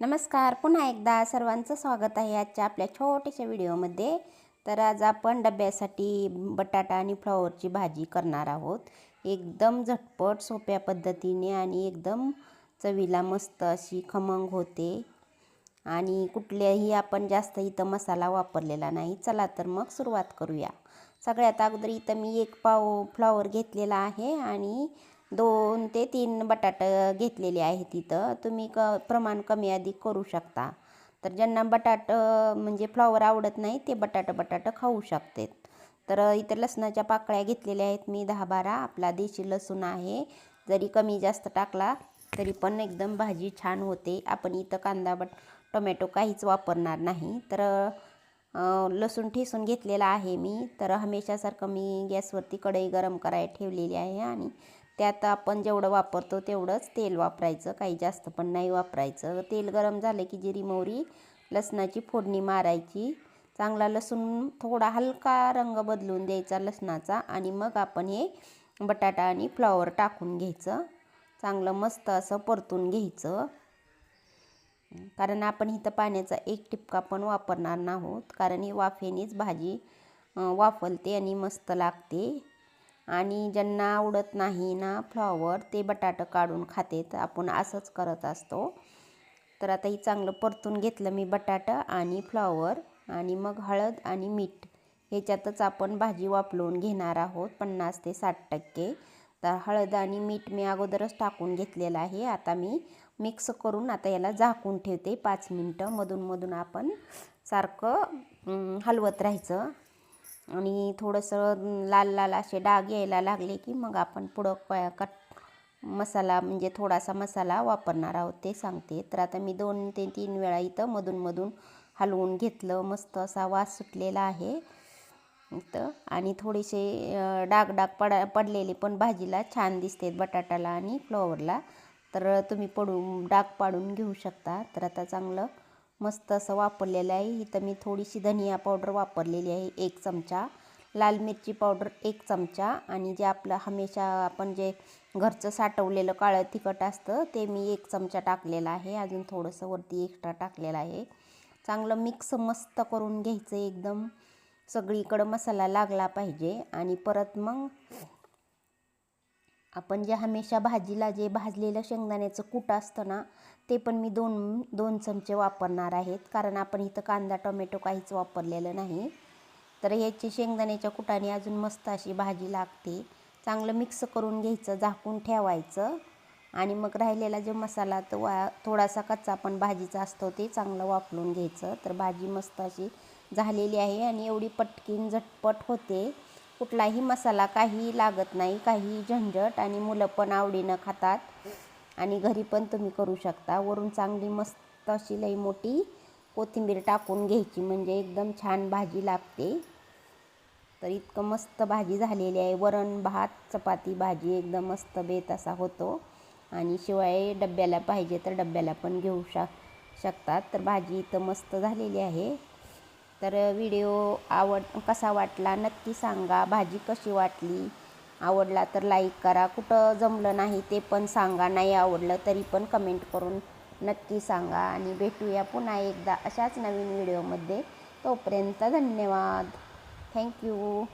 नमस्कार पुन्हा एकदा सर्वांचं स्वागत आहे आजच्या आपल्या छोट्याशा व्हिडिओमध्ये. तर आज आपण डब्यासाठी बटाटा आणि फ्लॉवरची भाजी करणार आहोत. एकदम झटपट सोप्या पद्धतीने आणि एकदम चवीला मस्त अशी खमंग होते. आणि कुठल्याही आपण जास्त इथं मसाला वापरलेला नाही. चला तर मग सुरुवात करूया. सगळ्यात अगोदर इथं मी एक पाव फ्लॉवर घेतलेला आहे आणि दोन ते तीन बटाटं घेतलेले आहेत तिथं तुम्ही क प्रमाण कमी अधिक करू शकता. तर ज्यांना बटाटं म्हणजे फ्लॉवर आवडत नाही ते बटाटं बटाटं खाऊ शकतात. तर इथं लसणाच्या पाकळ्या घेतलेल्या आहेत मी दहा बारा. आपला देशी लसूण आहे. जरी कमी जास्त टाकला तरी पण एकदम भाजी छान होते. आपण इथं कांदा बट टोमॅटो काहीच वापरणार नाही. तर लसूण ठेसून घेतलेला आहे मी. तर हमेशासारखं मी गॅसवरती कढई गरम करायला ठेवलेली आहे आणि त्यात आपण जेवढं वापरतो तेवढंच तेल वापरायचं काही जास्त पण नाही वापरायचं. तेल गरम झालं की जिरी मोहरी लसणाची फोडणी मारायची. चांगला लसूण थोडा हलका रंग बदलून द्यायचा लसणाचा आणि मग आपण हे बटाटा आणि फ्लॉवर टाकून घ्यायचं. चांगलं मस्त असं परतून घ्यायचं. कारण आपण इथं पाण्याचा एक टिपका पण वापरणार नाहोत. कारण ही वाफेनेच भाजी वाफलते आणि मस्त लागते. आणि ज्यांना आवडत नाही ना फ्लॉवर ते बटाटं काढून खातेत. आपण असंच करत असतो. तर आता ही चांगलं परतून घेतलं मी बटाटा आणि फ्लॉवर आणि मग हळद आणि मीठ. ह्याच्यातच आपण भाजी वापरून घेणार आहोत पन्नास ते साठ टक्के. तर हळद आणि मीठ मी अगोदरच टाकून घेतलेलं आहे. आता मी मिक्स करून आता याला झाकून ठेवते पाच मिनटं. मधून मधून आपण सारखं हलवत राहायचं. आणि थोडंसं लाल लाल असे डाग यायला लागले की मग आपण पुढं कट मसाला म्हणजे थोडासा मसाला वापरणार आहोत ते सांगते. तर आता मी दोन ते तीन वेळा इथं मधून मधून हलवून घेतलं. मस्त असा वास सुटलेला आहे इथं. आणि थोडेसे डाग डाग पडा पडलेले पण भाजीला छान दिसते बटाट्याला आणि फ्लॉवरला तर तुम्ही पडून डाग पाडून घेऊ शकता. तर आता चांगलं मस्त असं वापरलेलं आहे. इथं मी थोडीशी धनिया पावडर वापरलेली आहे एक चमचा. लाल मिरची पावडर एक चमचा. आणि जे आपलं हमेशा आपण जे घरचं साठवलेलं काळं तिखट असतं ते मी एक चमचा टाकलेलं आहे. अजून थोडंसं वरती एक्स्ट्रा टाकलेलं आहे. चांगलं मिक्स मस्त करून घ्यायचं एकदम. सगळीकडं मसाला लागला पाहिजे. आणि परत मग आपण जे हमेशा भाजीला जे भाजलेलं शेंगदाण्याचं कूट असतं ना ते पण मी दोन दोन चमचे वापरणार आहेत. कारण आपण इथं कांदा टोमॅटो काहीच वापरलेलं नाही. तर ह्याची शेंगदाण्याच्या कुटाने अजून मस्त अशी भाजी लागते. चांगलं मिक्स करून घ्यायचं झाकून ठेवायचं. आणि मग राहिलेला जो मसाला तो वा थोडासा कच्चा पण भाजीचा असतो ते चांगलं वापरून घ्यायचं. तर भाजी मस्त अशी झालेली आहे आणि एवढी पटकीन झटपट होते. कुठलाही मसाला काही लागत नाही काही झंझट आणि मुलं पण आवडीनं खातात. आणि घरी पण तुम्ही करू शकता. वरून चांगली मस्त अशी लई मोठी कोथिंबीर टाकून घ्यायची. म्हणजे एकदम छान भाजी लागते. तर इतकं मस्त भाजी झालेली आहे. वरण भात चपाती भाजी एकदम मस्त बेत असा होतो. आणि शिवाय डब्याला पाहिजे तर डब्याला पण घेऊ शक शकतात. तर भाजी इथं मस्त झालेली आहे. तर व्हिडिओ आवड कसा वाटला नक्की सांगा. भाजी कशी वाटली? आवडला तर लाईक करा. कुठं जमलं नाही ते पण सांगा. नाही आवडलं तरी पण कमेंट करून नक्की सांगा. आणि भेटूया पुन्हा एकदा अशाच नवीन व्हिडिओमध्ये तोपर्यंत धन्यवाद. थँक्यू